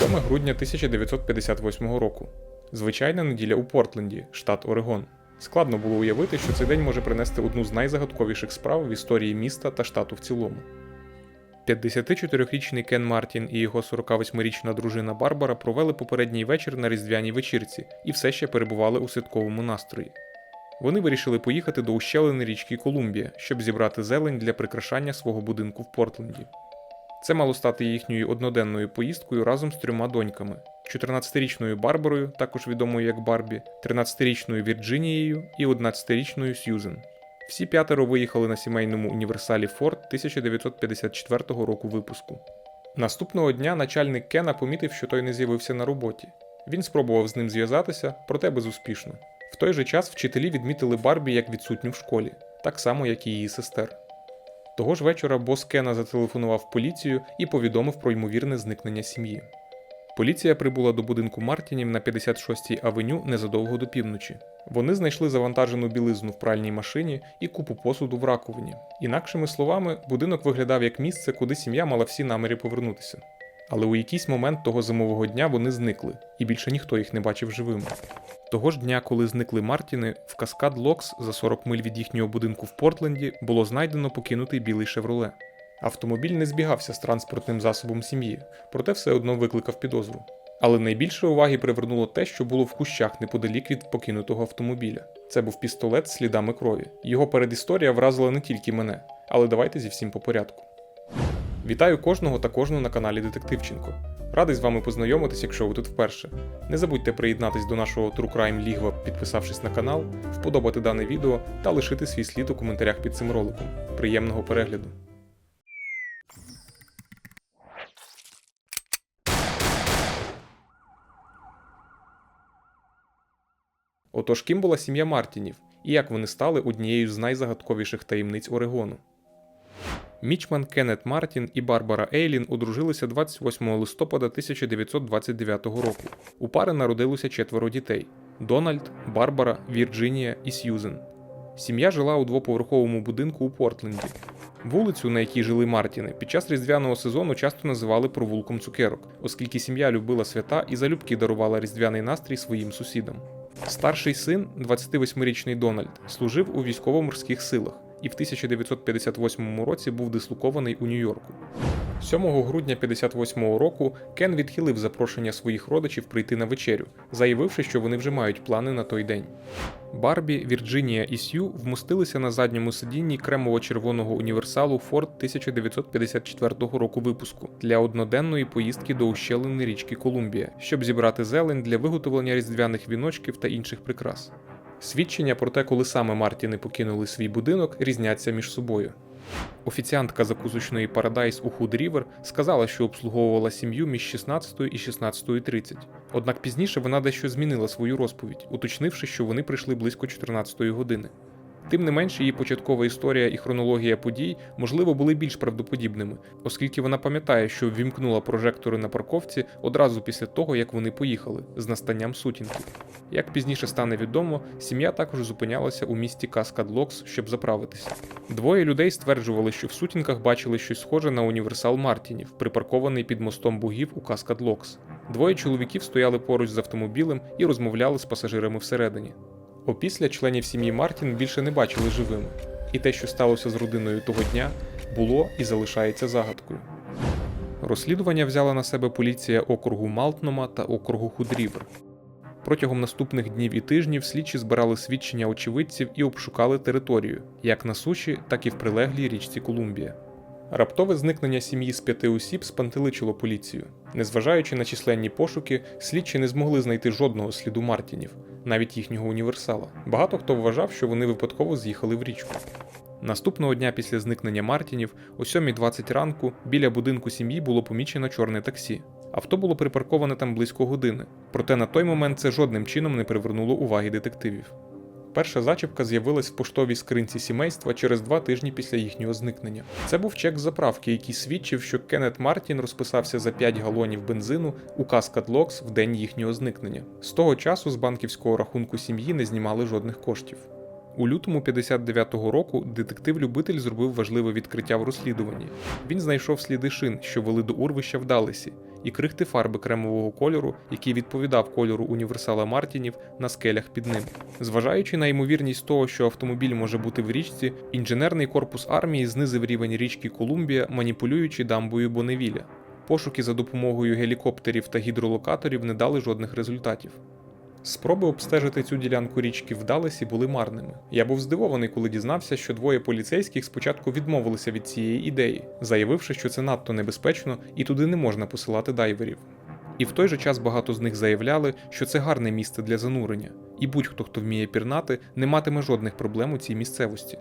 7 грудня 1958 року. Звичайна неділя у Портленді, штат Орегон. Складно було уявити, що цей день може принести одну з найзагадковіших справ в історії міста та штату в цілому. 54-річний Кен Мартін і його 48-річна дружина Барбара провели попередній вечір на різдвяній вечірці і все ще перебували у святковому настрої. Вони вирішили поїхати до ущелини річки Колумбія, щоб зібрати зелень для прикрашання свого будинку в Портленді. Це мало стати їхньою одноденною поїздкою разом з трьома доньками: 14-річною Барбарою, також відомою як Барбі, 13-річною Вірджинією і 11-річною Сьюзен. Всі п'ятеро виїхали на сімейному універсалі Форд 1954 року випуску. Наступного дня начальник Кена помітив, що той не з'явився на роботі. Він спробував з ним зв'язатися, проте безуспішно. В той же час вчителі відмітили Барбі як відсутню в школі, так само як і її сестер. Того ж вечора бос Кена зателефонував поліцію і повідомив про ймовірне зникнення сім'ї. Поліція прибула до будинку Мартінів на 56-й авеню незадовго до півночі. Вони знайшли завантажену білизну в пральній машині і купу посуду в раковині. Інакшими словами, будинок виглядав як місце, куди сім'я мала всі наміри повернутися. Але у якийсь момент того зимового дня вони зникли, і більше ніхто їх не бачив живими. Того ж дня, коли зникли Мартіни, в Каскад Локс за 40 миль від їхнього будинку в Портленді було знайдено покинутий білий шевроле. Автомобіль не збігався з транспортним засобом сім'ї, проте все одно викликав підозру. Але найбільше уваги привернуло те, що було в кущах неподалік від покинутого автомобіля. Це був пістолет з слідами крові. Його передісторія вразила не тільки мене, але давайте зі всім по порядку. Вітаю кожного та кожну на каналі Детективченко. Радий з вами познайомитись, якщо ви тут вперше. Не забудьте приєднатись до нашого True Crime Лігва, підписавшись на канал, вподобати дане відео та лишити свій слід у коментарях під цим роликом. Приємного перегляду! Отож, ким була сім'я Мартінів і як вони стали однією з найзагадковіших таємниць Орегону? Мічман Кеннет Мартін і Барбара Ейлін одружилися 28 листопада 1929 року. У пари народилося четверо дітей: Дональд, Барбара, Вірджинія і Сьюзен. Сім'я жила у двоповерховому будинку у Портленді. Вулицю, на якій жили Мартіни, під час різдвяного сезону часто називали провулком цукерок, оскільки сім'я любила свята і залюбки дарувала різдвяний настрій своїм сусідам. Старший син, 28-річний Дональд, служив у військово-морських силах і в 1958 році був дислокований у Нью-Йорку. 7 грудня 58-го року Кен відхилив запрошення своїх родичів прийти на вечерю, заявивши, що вони вже мають плани на той день. Барбі, Вірджинія і Сью вмостилися на задньому сидінні кремово-червоного універсалу Ford 1954 року випуску для одноденної поїздки до ущелини річки Колумбія, щоб зібрати зелень для виготовлення різдвяних віночків та інших прикрас. Свідчення про те, коли саме Мартіни покинули свій будинок, різняться між собою. Офіціантка закусочної Paradise у Худ Рівер сказала, що обслуговувала сім'ю між 16 і 16.30. Однак пізніше вона дещо змінила свою розповідь, уточнивши, що вони прийшли близько 14 години. Тим не менш, її початкова історія і хронологія подій, можливо, були більш правдоподібними, оскільки вона пам'ятає, що ввімкнула прожектори на парковці одразу після того, як вони поїхали, з настанням сутінків. Як пізніше стане відомо, сім'я також зупинялася у місті Каскад Локс, щоб заправитися. Двоє людей стверджували, що в сутінках бачили щось схоже на універсал Мартінів, припаркований під мостом богів у Каскад Локс. Двоє чоловіків стояли поруч з автомобілем і розмовляли з пасажирами всередині. Опісля членів сім'ї Мартін більше не бачили живими, і те, що сталося з родиною того дня, було і залишається загадкою. Розслідування взяла на себе поліція округу Малтнома та округу Худрівер. Протягом наступних днів і тижнів слідчі збирали свідчення очевидців і обшукали територію, як на суші, так і в прилеглій річці Колумбія. Раптове зникнення сім'ї з п'яти осіб спантеличило поліцію. Незважаючи на численні пошуки, слідчі не змогли знайти жодного сліду Мартінів, навіть їхнього універсала. Багато хто вважав, що вони випадково з'їхали в річку. Наступного дня після зникнення Мартінів, о 7.20 ранку, біля будинку сім'ї було помічено чорне таксі. Авто було припарковане там близько години, проте на той момент це жодним чином не привернуло уваги детективів. Перша зачіпка з'явилась в поштовій скринці сімейства через два тижні після їхнього зникнення. Це був чек заправки, який свідчив, що Кеннет Мартін розписався за 5 галонів бензину у Каскад Локс в день їхнього зникнення. З того часу з банківського рахунку сім'ї не знімали жодних коштів. У лютому 59-го року детектив-любитель зробив важливе відкриття в розслідуванні. Він знайшов сліди шин, що вели до урвища в Далесі, і крихти фарби кремового кольору, який відповідав кольору універсала Мартінів на скелях під ним. Зважаючи на ймовірність того, що автомобіль може бути в річці, інженерний корпус армії знизив рівень річки Колумбія, маніпулюючи дамбою Боневіля. Пошуки за допомогою гелікоптерів та гідролокаторів не дали жодних результатів. Спроби обстежити цю ділянку річки в і були марними. Я був здивований, коли дізнався, що двоє поліцейських спочатку відмовилися від цієї ідеї, заявивши, що це надто небезпечно і туди не можна посилати дайверів. І в той же час багато з них заявляли, що це гарне місце для занурення, і будь-хто, хто вміє пірнати, не матиме жодних проблем у цій місцевості.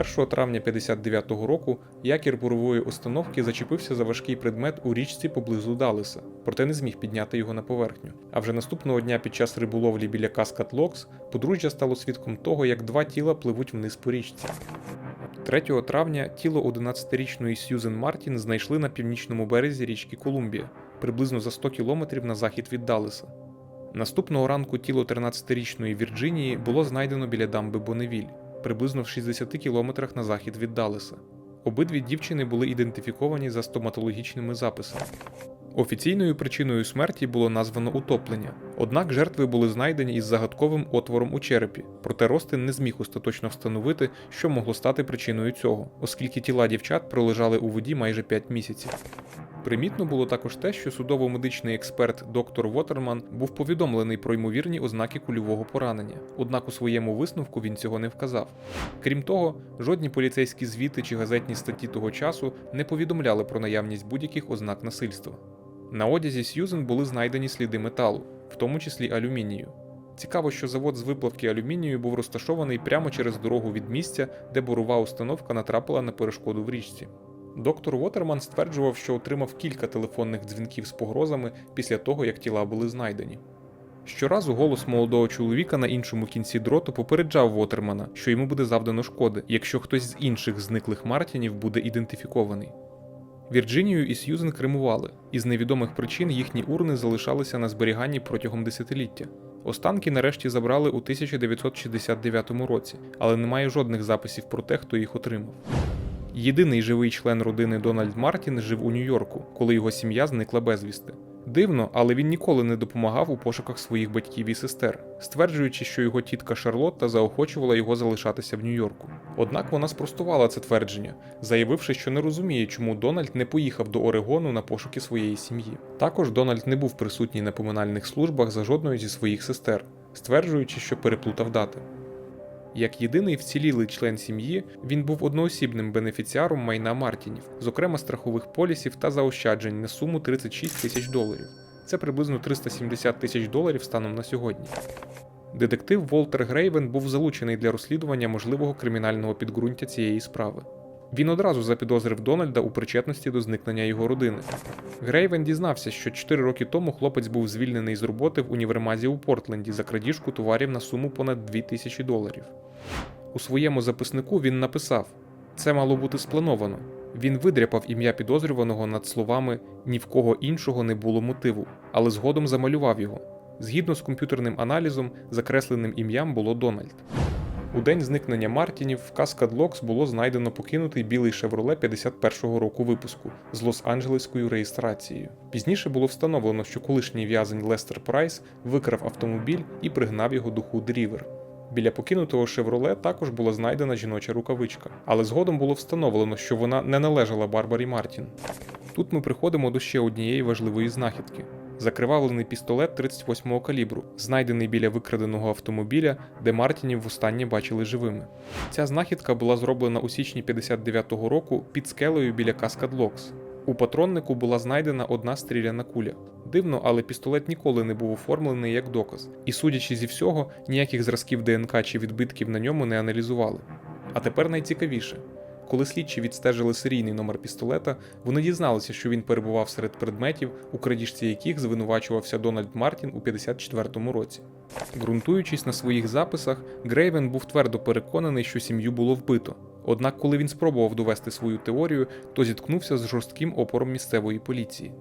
1 травня 59-го року якір бурової установки зачепився за важкий предмет у річці поблизу Далеса, проте не зміг підняти його на поверхню. А вже наступного дня під час риболовлі біля Каскат Локс подружжя стало свідком того, як два тіла пливуть вниз по річці. 3 травня тіло 11-річної Сьюзен Мартін знайшли на північному березі річки Колумбія, приблизно за 100 кілометрів на захід від Далеса. Наступного ранку тіло 13-річної Вірджинії було знайдено біля дамби Боневіль, приблизно в 60 кілометрах на захід від Далеса. Обидві дівчини були ідентифіковані за стоматологічними записами. Офіційною причиною смерті було названо утоплення, однак жертви були знайдені із загадковим отвором у черепі, проте Ростин не зміг остаточно встановити, що могло стати причиною цього, оскільки тіла дівчат пролежали у воді майже 5 місяців. Примітно було також те, що судово-медичний експерт доктор Вотерман був повідомлений про ймовірні ознаки кульового поранення, однак у своєму висновку він цього не вказав. Крім того, жодні поліцейські звіти чи газетні статті того часу не повідомляли про наявність будь-яких ознак насильства. На одязі Сьюзен були знайдені сліди металу, в тому числі алюмінію. Цікаво, що завод з виплавки алюмінію був розташований прямо через дорогу від місця, де бурова установка натрапила на перешкоду в річці. Доктор Вотерман стверджував, що отримав кілька телефонних дзвінків з погрозами після того, як тіла були знайдені. Щоразу голос молодого чоловіка на іншому кінці дроту попереджав Вотермана, що йому буде завдано шкоди, якщо хтось з інших зниклих Мартінів буде ідентифікований. Вірджинію і Сьюзен кремували, і з невідомих причин їхні урни залишалися на зберіганні протягом десятиліття. Останки нарешті забрали у 1969 році, але немає жодних записів про те, хто їх отримав. Єдиний живий член родини Дональд Мартін жив у Нью-Йорку, коли його сім'я зникла безвісти. Дивно, але він ніколи не допомагав у пошуках своїх батьків і сестер, стверджуючи, що його тітка Шарлотта заохочувала його залишатися в Нью-Йорку. Однак вона спростувала це твердження, заявивши, що не розуміє, чому Дональд не поїхав до Орегону на пошуки своєї сім'ї. Також Дональд не був присутній на поминальних службах за жодною зі своїх сестер, стверджуючи, що переплутав дати. Як єдиний вцілілий член сім'ї, він був одноосібним бенефіціаром майна Мартінів, зокрема страхових полісів та заощаджень на суму 36 тисяч доларів. Це приблизно 370 тисяч доларів станом на сьогодні. Детектив Волтер Грейвен був залучений для розслідування можливого кримінального підґрунтя цієї справи. Він одразу запідозрив Дональда у причетності до зникнення його родини. Грейвен дізнався, що 4 роки тому хлопець був звільнений з роботи в універмазі у Портленді за крадіжку товарів на суму понад 2000 доларів. У своєму записнику він написав: це мало бути сплановано. Він видряпав ім'я підозрюваного над словами ні в кого іншого не було мотиву, але згодом замалював його. Згідно з комп'ютерним аналізом, закресленим ім'ям було Дональд. У день зникнення Мартінів в Каскад Локс було знайдено покинутий білий Шевроле 51-го року випуску з Лос-Анджелеською реєстрацією. Пізніше було встановлено, що колишній в'язень Лестер Прайс викрав автомобіль і пригнав його до Худ Рівер. Біля покинутого Шевроле також була знайдена жіноча рукавичка, але згодом було встановлено, що вона не належала Барбарі Мартін. Тут ми приходимо до ще однієї важливої знахідки. Закривавлений пістолет 38-го калібру, знайдений біля викраденого автомобіля, де Мартінів востаннє бачили живими. Ця знахідка була зроблена у січні 59-го року під скелею біля Каскад Локс. У патроннику була знайдена одна стріляна куля. Дивно, але пістолет ніколи не був оформлений як доказ, і, судячи зі всього, ніяких зразків ДНК чи відбитків на ньому не аналізували. А тепер найцікавіше. Коли слідчі відстежили серійний номер пістолета, вони дізналися, що він перебував серед предметів, у крадіжці яких звинувачувався Дональд Мартін у 54-му році. Ґрунтуючись на своїх записах, Грейвен був твердо переконаний, що сім'ю було вбито. Однак, коли він спробував довести свою теорію, то зіткнувся з жорстким опором місцевої поліції.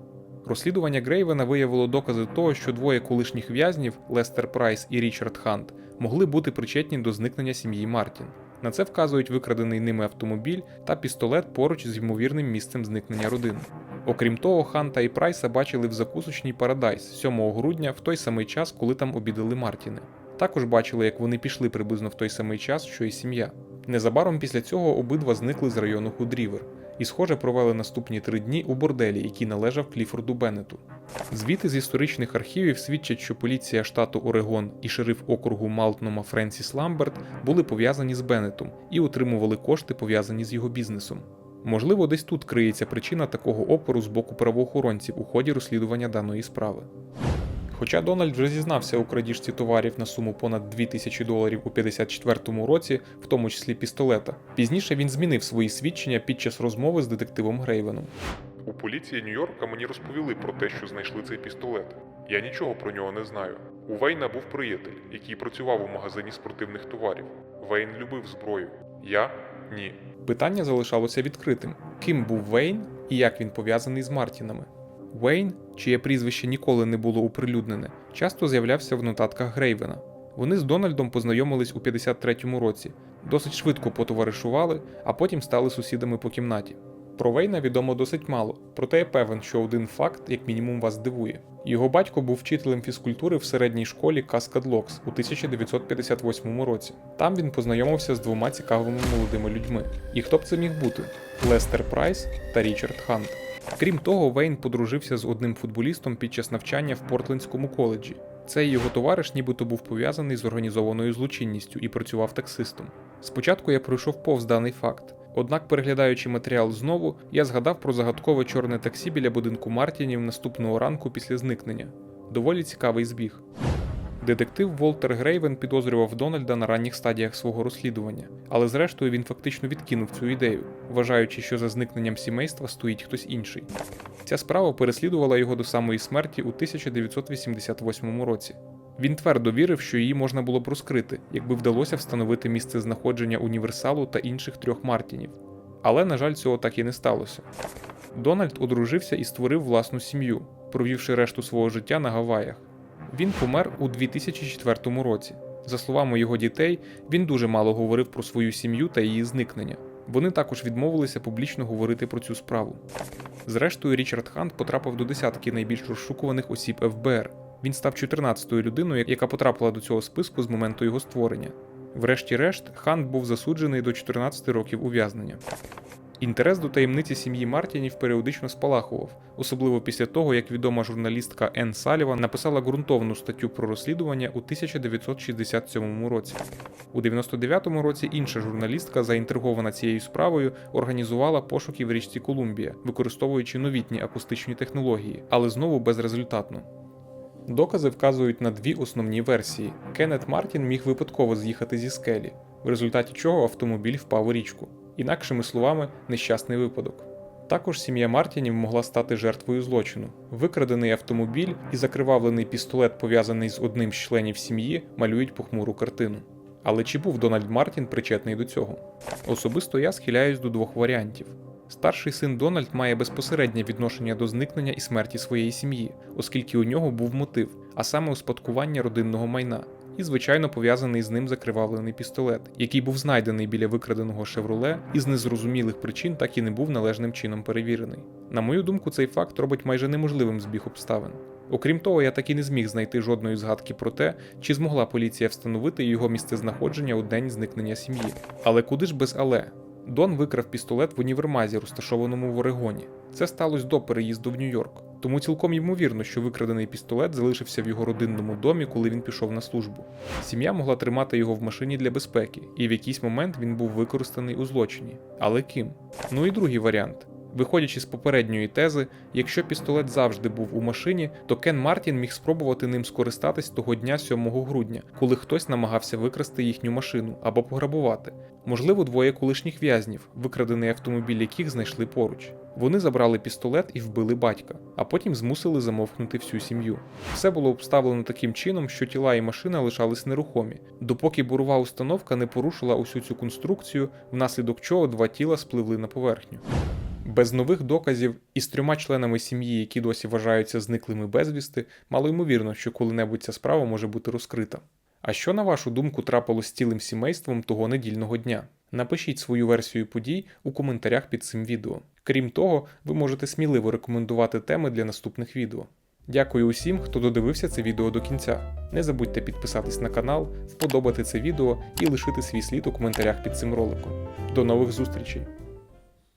Розслідування Грейвена виявило докази того, що двоє колишніх в'язнів Лестер Прайс і Річард Хант могли бути причетні до зникнення сім'ї Мартін. На це вказують викрадений ними автомобіль та пістолет поруч з ймовірним місцем зникнення родини. Окрім того, Ханта і Прайса бачили в закусочній Парадайс 7 грудня в той самий час, коли там обідали Мартіни. Також бачили, як вони пішли приблизно в той самий час, що і сім'я. Незабаром після цього обидва зникли з району Худрівер і, схоже, провели наступні три дні у борделі, який належав Кліфорду Беннету. Звіти з історичних архівів свідчать, що поліція штату Орегон і шериф округу Малтнома Френсіс Ламберт були пов'язані з Беннетом і отримували кошти, пов'язані з його бізнесом. Можливо, десь тут криється причина такого опору з боку правоохоронців у ході розслідування даної справи. Хоча Дональд вже зізнався у крадіжці товарів на суму понад 2000 доларів у 54-му році, в тому числі пістолета, пізніше він змінив свої свідчення під час розмови з детективом Грейвеном. У поліції Нью-Йорка мені розповіли про те, що знайшли цей пістолет. Я нічого про нього не знаю. У Вейна був приятель, який працював у магазині спортивних товарів. Вейн любив зброю. Я ні. Питання залишалося відкритим: ким був Вейн і як він пов'язаний з Мартінами. Вейн, чиє прізвище ніколи не було оприлюднене, часто з'являвся в нотатках Грейвена. Вони з Дональдом познайомились у 53-му році, досить швидко потоваришували, а потім стали сусідами по кімнаті. Про Вейна відомо досить мало, проте я певен, що один факт, як мінімум, вас здивує. Його батько був вчителем фізкультури в середній школі Каскад Локс у 1958 році. Там він познайомився з двома цікавими молодими людьми. І хто б це міг бути? Лестер Прайс та Річард Хант. Крім того, Вейн подружився з одним футболістом під час навчання в Портлендському коледжі. Цей його товариш нібито був пов'язаний з організованою злочинністю і працював таксистом. Спочатку я пройшов повз даний факт. Однак, переглядаючи матеріал знову, я згадав про загадкове чорне таксі біля будинку Мартінів наступного ранку після зникнення. Доволі цікавий збіг. Детектив Волтер Грейвен підозрював Дональда на ранніх стадіях свого розслідування, але зрештою він фактично відкинув цю ідею, вважаючи, що за зникненням сімейства стоїть хтось інший. Ця справа переслідувала його до самої смерті у 1988 році. Він твердо вірив, що її можна було б розкрити, якби вдалося встановити місце знаходження універсалу та інших трьох Мартінів. Але, на жаль, цього так і не сталося. Дональд одружився і створив власну сім'ю, провівши решту свого життя на Гаваях. Він помер у 2004 році. За словами його дітей, він дуже мало говорив про свою сім'ю та її зникнення. Вони також відмовилися публічно говорити про цю справу. Зрештою, Річард Хант потрапив до десятки найбільш розшукуваних осіб ФБР. Він став 14-ю людиною, яка потрапила до цього списку з моменту його створення. Врешті-решт, Хант був засуджений до 14 років ув'язнення. Інтерес до таємниці сім'ї Мартінів періодично спалахував, особливо після того, як відома журналістка Енн Саліван написала ґрунтовну статтю про розслідування у 1967 році. У 99-му році інша журналістка, заінтригована цією справою, організувала пошуки в річці Колумбія, використовуючи новітні акустичні технології, але знову безрезультатно. Докази вказують на дві основні версії: Кеннет Мартін міг випадково з'їхати зі скелі, в результаті чого автомобіль впав у річку. Інакшими словами, нещасний випадок. Також сім'я Мартінів могла стати жертвою злочину. Викрадений автомобіль і закривавлений пістолет, пов'язаний з одним з членів сім'ї, малюють похмуру картину. Але чи був Дональд Мартін причетний до цього? Особисто я схиляюсь до двох варіантів. Старший син Дональд має безпосереднє відношення до зникнення і смерті своєї сім'ї, оскільки у нього був мотив, а саме успадкування родинного майна, і, звичайно, пов'язаний з ним закривавлений пістолет, який був знайдений біля викраденого шевроле і з незрозумілих причин так і не був належним чином перевірений. На мою думку, цей факт робить майже неможливим збіг обставин. Окрім того, я так і не зміг знайти жодної згадки про те, чи змогла поліція встановити його місцезнаходження у день зникнення сім'ї. Але куди ж без але? Дон викрав пістолет в універмазі, розташованому в Орегоні. Це сталося до переїзду в Нью-Йорк. Тому цілком ймовірно, що викрадений пістолет залишився в його родинному домі, коли він пішов на службу. Сім'я могла тримати його в машині для безпеки, і в якийсь момент він був використаний у злочині. Але ким? Ну і другий варіант. Виходячи з попередньої тези, якщо пістолет завжди був у машині, то Кен Мартін міг спробувати ним скористатись того дня 7 грудня, коли хтось намагався викрасти їхню машину або пограбувати. Можливо, двоє колишніх в'язнів, викрадений автомобіль яких знайшли поруч. Вони забрали пістолет і вбили батька, а потім змусили замовкнути всю сім'ю. Все було обставлено таким чином, що тіла і машина лишались нерухомі, допоки бурова установка не порушила усю цю конструкцію, внаслідок чого два тіла спливли на поверхню. Без нових доказів і з трьома членами сім'ї, які досі вважаються зниклими безвісти, мало ймовірно, що коли-небудь ця справа може бути розкрита. А що, на вашу думку, трапилось з цілим сімейством того недільного дня? Напишіть свою версію подій у коментарях під цим відео. Крім того, ви можете сміливо рекомендувати теми для наступних відео. Дякую усім, хто додивився це відео до кінця. Не забудьте підписатись на канал, вподобати це відео і лишити свій слід у коментарях під цим роликом. До нових зустрічей!